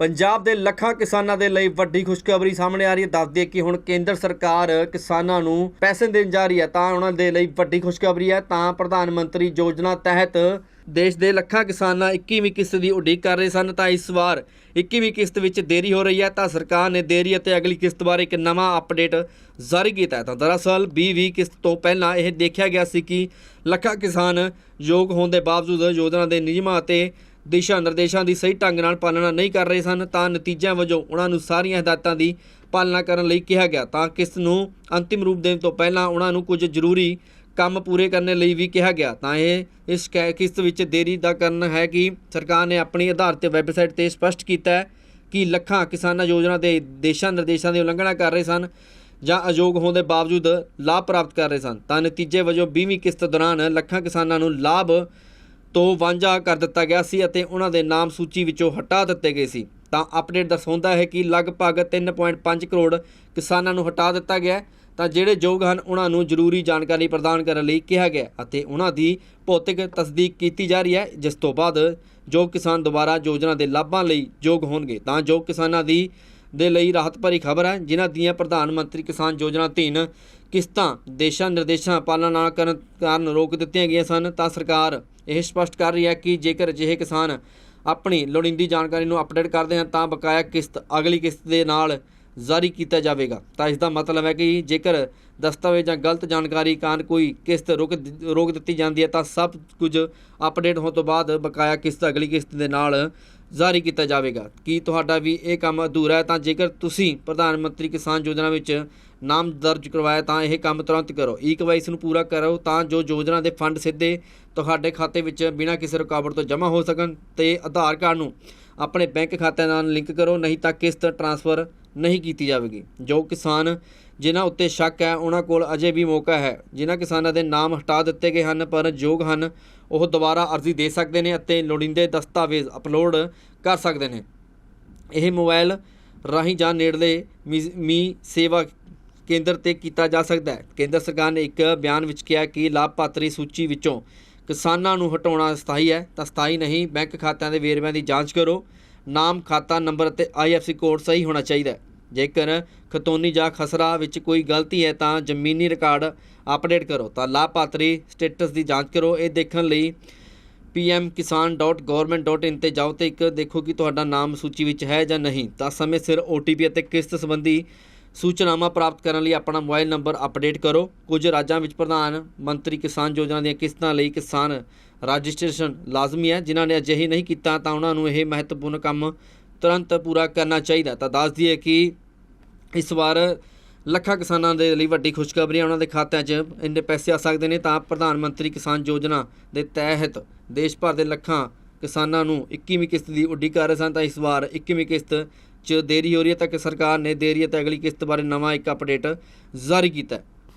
ਪੰਜਾਬ ਦੇ ਲੱਖਾਂ ਕਿਸਾਨਾਂ ਦੇ ਲਈ ਵੱਡੀ ਖੁਸ਼ਖਬਰੀ ਸਾਹਮਣੇ ਆ ਰਹੀ ਹੈ। ਦੱਸਦੀ ਕਿ ਹੁਣ ਕੇਂਦਰ ਸਰਕਾਰ ਕਿਸਾਨਾਂ ਨੂੰ ਪੈਸੇ ਦੇਣ ਜਾ ਰਹੀ ਹੈ, ਤਾਂ ਉਹਨਾਂ ਦੇ ਲਈ ਵੱਡੀ ਖੁਸ਼ਖਬਰੀ ਹੈ। ਤਾਂ ਪ੍ਰਧਾਨ ਮੰਤਰੀ ਯੋਜਨਾ ਤਹਿਤ ਦੇਸ਼ ਦੇ ਲੱਖਾਂ ਕਿਸਾਨਾਂ 21ਵੀਂ ਕਿਸ਼ਤ ਦੀ ਉਡੀਕ ਕਰ ਰਹੇ ਸਨ। ਤਾਂ ਇਸ ਵਾਰ 21ਵੀਂ ਕਿਸ਼ਤ ਵਿੱਚ ਦੇਰੀ ਹੋ ਰਹੀ ਹੈ। ਤਾਂ ਸਰਕਾਰ ਨੇ ਦੇਰੀ ਅਤੇ ਅਗਲੀ ਕਿਸ਼ਤ ਬਾਰੇ ਇੱਕ ਨਵਾਂ ਅਪਡੇਟ ਜਾਰੀ ਕੀਤਾ ਤਾਂ ਦਰਅਸਲ 2020 ਕਿਸ਼ਤ ਤੋਂ ਪਹਿਲਾਂ ਇਹ ਦੇਖਿਆ ਗਿਆ ਸੀ ਕਿ ਲੱਖਾਂ ਕਿਸਾਨ ਯੋਗ ਹੋਣ ਦੇ ਬਾਵਜੂਦ ਯੋਜਨਾ ਦੇ ਨਿਯਮਾਂ ਅਤੇ ਦਿਸ਼ਾ ਨਿਰਦੇਸ਼ਾਂ ਦੀ ਸਹੀ ਢੰਗ ਨਾਲ ਪਾਲਣਾ ਨਹੀਂ ਕਰ ਰਹੇ ਸਨ, ਤਾਂ ਨਤੀਜਿਆਂ ਵਜੋਂ ਉਹਨਾਂ ਨੂੰ ਸਾਰੀਆਂ ਹਦਾਇਤਾਂ ਦੀ ਪਾਲਣਾ ਕਰਨ ਲਈ ਕਿਹਾ ਗਿਆ। ਤਾਂ ਕਿਸ ਨੂੰ ਅੰਤਿਮ ਰੂਪ ਦੇਣ ਤੋਂ ਪਹਿਲਾਂ ਉਹਨਾਂ ਨੂੰ ਕੁਝ ਜ਼ਰੂਰੀ ਕੰਮ ਪੂਰੇ ਕਰਨ ਲਈ ਵੀ ਕਿਹਾ ਗਿਆ। ਤਾਂ ਇਹ, ਇਸ ਕੈ- ਕਿਸ਼ਤ ਵਿੱਚ ਦੇਰੀ ਦਾ ਕਾਰਨ ਹੈ ਕਿ ਸਰਕਾਰ ਨੇ ਆਪਣੀ ਆਧਾਰਿਤ ਵੈਬਸਾਈਟ ਤੇ ਸਪਸ਼ਟ ਕੀਤਾ ਹੈ ਕਿ ਲੱਖਾਂ ਕਿਸਾਨਾਂ ਯੋਜਨਾ ਦੇ ਦੇਸ਼ਾਂ ਨਿਰਦੇਸ਼ਾਂ ਦੀ ਉਲੰਘਣਾ ਕਰ ਰਹੇ ਸਨ ਜਾਂ ਅਯੋਗ ਹੋਣ ਦੇ ਬਾਵਜੂਦ ਲਾਭ ਪ੍ਰਾਪਤ ਕਰ ਰਹੇ ਸਨ। ਤਾਂ ਨਤੀਜੇ ਵਜੋਂ 20ਵੀਂ ਕਿਸ਼ਤ ਦੌਰਾਨ ਲੱਖਾਂ ਕਿਸਾਨਾਂ ਨੂੰ ਲਾਭ ਤੋਂ ਵਾਂਝਾ ਕਰ ਦਿੱਤਾ ਗਿਆ ਸੀ ਅਤੇ ਉਹਨਾਂ ਦੇ ਨਾਮ ਸੂਚੀ ਵਿੱਚੋਂ ਹਟਾ ਦਿੱਤੇ ਗਏ ਸੀ। ਤਾਂ ਅਪਡੇਟ ਦਰਸਾਉਂਦਾ ਹੈ ਕਿ ਲਗਭਗ 3.5 ਕਰੋੜ ਕਿਸਾਨਾਂ ਨੂੰ ਹਟਾ ਦਿੱਤਾ ਗਿਆ ਤਾਂ ਜਿਹੜੇ ਯੋਗ ਹਨ, ਉਹਨਾਂ ਨੂੰ ਜ਼ਰੂਰੀ ਜਾਣਕਾਰੀ ਪ੍ਰਦਾਨ ਕਰਨ ਲਈ ਕਿਹਾ ਗਿਆ ਅਤੇ ਉਹਨਾਂ ਦੀ ਭੌਤਿਕ ਤਸਦੀਕ ਕੀਤੀ ਜਾ ਰਹੀ ਹੈ, ਜਿਸ ਤੋਂ ਬਾਅਦ ਜੋ ਕਿਸਾਨ ਦੁਬਾਰਾ ਯੋਜਨਾ ਦੇ ਲਾਭਾਂ ਲਈ ਯੋਗ ਹੋਣਗੇ। ਤਾਂ ਜੋ ਕਿਸਾਨਾਂ ਦੀ, ਦੇ ਲਈ ਰਾਹਤ ਭਰੀ ਖਬਰ ਹੈ, ਜਿਨ੍ਹਾਂ ਦੀਆਂ ਪ੍ਰਧਾਨ ਮੰਤਰੀ ਕਿਸਾਨ ਯੋਜਨਾ ਅਧੀਨ ਕਿਸ਼ਤਾਂ, ਦੇਸ਼ਾਂ ਨਿਰਦੇਸ਼ਾਂ ਪਾਲਣਾ ਨਾ ਕਰਨ, ਕਾਰਨ ਰੋਕ ਦਿੱਤੀਆਂ ਗਈਆਂ ਸਨ। ਤਾਂ ਸਰਕਾਰ ਇਹ ਸਪਸ਼ਟ ਕਰ ਰਹੀ ਹੈ ਕਿ ਜੇਕਰ ਅਜਿਹੇ ਕਿਸਾਨ ਆਪਣੀ ਲੋੜੀਂਦੀ ਜਾਣਕਾਰੀ ਨੂੰ ਅਪਡੇਟ ਕਰਦੇ ਹਨ, ਤਾਂ ਬਕਾਇਆ ਕਿਸ਼ਤ, ਅਗਲੀ ਕਿਸ਼ਤ ਦੇ ਨਾਲ ਜਾਰੀ ਕੀਤਾ ਜਾਵੇਗਾ। ਤਾਂ ਇਸ ਦਾ ਮਤਲਬ ਹੈ ਕਿ ਜੇਕਰ ਦਸਤਾਵੇਜ਼ ਜਾਂ ਗਲਤ ਜਾਣਕਾਰੀ ਕਾਰਨ ਕੋਈ ਕਿਸ਼ਤ ਰੁਕ ਰੋਕ ਦਿੱਤੀ ਜਾਂਦੀ ਹੈ, ਤਾਂ ਸਭ ਕੁਝ ਅਪਡੇਟ ਹੋਣ ਤੋਂ ਬਾਅਦ ਬਕਾਇਆ ਕਿਸ਼ਤ ਅਗਲੀ ਕਿਸ਼ਤ ਦੇ ਨਾਲ ਜਾਰੀ ਕੀਤਾ ਜਾਵੇਗਾ। ਕੀ ਤੁਹਾਡਾ ਵੀ ਇਹ ਕੰਮ ਅਧੂਰਾ ਹੈ? ਤਾਂ ਜੇਕਰ ਤੁਸੀਂ ਪ੍ਰਧਾਨ ਮੰਤਰੀ ਕਿਸਾਨ ਯੋਜਨਾ ਵਿੱਚ ਨਾਮ ਦਰਜ ਕਰਵਾਇਆ ਤਾਂ ਇਹ ਕੰਮ ਤੁਰੰਤ ਕਰੋ। ਈ ਕੇਵਾਈਸੀ ਨੂੰ ਪੂਰਾ ਕਰੋ ਤਾਂ ਜੋ ਯੋਜਨਾ ਦੇ ਫੰਡ ਸਿੱਧੇ ਤੁਹਾਡੇ ਖਾਤੇ ਵਿੱਚ ਬਿਨਾਂ ਕਿਸੇ ਰੁਕਾਵਟ ਤੋਂ ਜਮ੍ਹਾਂ ਹੋ ਸਕਣ ਤੇ ਆਧਾਰ ਕਾਰਡ ਨੂੰ ਆਪਣੇ ਬੈਂਕ ਖਾਤੇ ਨਾਲ ਲਿੰਕ ਕਰੋ, ਨਹੀਂ ਤਾਂ ਕਿਸ਼ਤ ਟ੍ਰਾਂਸਫਰ ਨਹੀਂ ਕੀਤੀ ਜਾਵੇਗੀ। ਜੋ ਕਿਸਾਨ ਜਿਨ੍ਹਾਂ ਉੱਤੇ ਸ਼ੱਕ ਹੈ, ਉਹਨਾਂ ਕੋਲ ਅਜੇ ਵੀ ਮੌਕਾ ਹੈ। ਜਿਨ੍ਹਾਂ ਕਿਸਾਨਾਂ ਦੇ ਨਾਮ ਹਟਾ ਦਿੱਤੇ ਗਏ ਹਨ, ਪਰ ਯੋਗ ਹਨ, ਉਹ ਦੁਬਾਰਾ ਅਰਜ਼ੀ ਦੇ ਸਕਦੇ ਨੇ ਅਤੇ ਲੋੜੀਂਦੇ ਦਸਤਾਵੇਜ਼ ਅਪਲੋਡ ਕਰ ਸਕਦੇ ਨੇ। ਇਹ ਮੋਬਾਈਲ ਰਾਹੀਂ ਜਾਂ ਨੇੜਲੇ ਮੀ- ਮੀ ਸੇਵਾ ਕੇਂਦਰ ਤੇ ਕੀਤਾ ਜਾ ਸਕਦਾ ਹੈ। ਕੇਂਦਰ ਸਰਕਾਰ ਨੇ ਇੱਕ ਬਿਆਨ ਵਿੱਚ ਕਿਹਾ ਕਿ ਲਾਭਪਾਤਰੀ ਸੂਚੀ ਵਿੱਚੋਂ ਕਿਸਾਨਾਂ ਨੂੰ ਹਟਾਉਣਾ ਸਥਾਈ ਹੈ। ਤਾਂ ਸਥਾਈ ਨਹੀਂ, ਬੈਂਕ ਖਾਤਿਆਂ ਦੇ ਵੇਰਵਿਆਂ ਦੀ ਜਾਂਚ ਕਰੋ। ਨਾਮ, ਖਾਤਾ ਨੰਬਰ ਅਤੇ ਆਈਐਫਸੀ ਕੋਡ ਸਹੀ ਹੋਣਾ ਚਾਹੀਦਾ ਹੈ। ਜੇਕਰ ਖਤੌਨੀ ਜਾਂ ਖਸਰਾ ਵਿੱਚ ਕੋਈ ਗਲਤੀ ਹੈ ਤਾਂ ਜ਼ਮੀਨੀ ਰਿਕਾਰਡ ਅਪਡੇਟ ਕਰੋ। ਤਾਂ ਲਾਭਪਾਤਰੀ ਸਟੇਟਸ ਦੀ ਜਾਂਚ ਕਰੋ। ਇਹ ਦੇਖਣ ਲਈ pmkisan.government.in ਤੇ ਜਾਓ ਤੇ ਇੱਕ ਦੇਖੋ ਕਿ ਤੁਹਾਡਾ ਨਾਮ ਸੂਚੀ ਵਿੱਚ ਹੈ ਜਾਂ ਨਹੀਂ। ਤਾਂ ਸਮੇਂ ਸਿਰ OTP ਅਤੇ ਕਿਸ਼ਤ ਸੰਬੰਧੀ ਸੂਚਨਾਵਾਂ ਪ੍ਰਾਪਤ ਕਰਨ ਲਈ ਆਪਣਾ ਮੋਬਾਈਲ ਨੰਬਰ ਅਪਡੇਟ ਕਰੋ। ਕੁਝ ਰਾਜਾਂ ਵਿੱਚ ਪ੍ਰਧਾਨ ਮੰਤਰੀ ਕਿਸਾਨ ਯੋਜਨਾ ਦੀਆਂ ਕਿਸ਼ਤਾਂ ਲਈ ਕਿਸਾਨ ਰਜਿਸਟ੍ਰੇਸ਼ਨ ਲਾਜ਼ਮੀ ਹੈ। ਜਿਨ੍ਹਾਂ ਨੇ ਅਜਿਹੇ ਨਹੀਂ ਕੀਤਾ, ਤਾਂ ਉਹਨਾਂ ਨੂੰ ਇਹ ਮਹੱਤਵਪੂਰਨ ਕੰਮ ਤੁਰੰਤ ਪੂਰਾ ਕਰਨਾ ਚਾਹੀਦਾ ਤਾਂ ਦੱਸ ਦਈਏ ਕਿ ਇਸ ਵਾਰ ਲੱਖਾਂ ਕਿਸਾਨਾਂ ਦੇ ਲਈ ਵੱਡੀ ਖੁਸ਼ਖਬਰੀ ਹੈ। ਉਹਨਾਂ ਦੇ ਖਾਤਿਆਂ 'ਚ ਇੰਨੇ ਪੈਸੇ ਆ ਸਕਦੇ ਨੇ, ਤਾਂ ਪ੍ਰਧਾਨ ਮੰਤਰੀ ਕਿਸਾਨ ਯੋਜਨਾ ਦੇ ਤਹਿਤ ਦੇਸ਼ ਭਰ ਦੇ ਲੱਖਾਂ ਕਿਸਾਨਾਂ ਨੂੰ 21ਵੀਂ ਕਿਸ਼ਤ ਦੀ ਉਡੀਕ ਕਰ ਰਹੇ ਸਨ, ਤਾਂ ਇਸ ਵਾਰ 21ਵੀਂ ਕਿਸ਼ਤ 'ਚ ਦੇਰੀ ਹੋ ਰਹੀ ਹੈ, ਤਾਂ ਕਿ ਸਰਕਾਰ ਨੇ ਦੇਰੀ ਅਤੇ ਅਗਲੀ ਕਿਸ਼ਤ ਬਾਰੇ ਨਵਾਂ ਇੱਕ ਅਪਡੇਟ ਜਾਰੀ ਕੀਤਾ ਹੈ।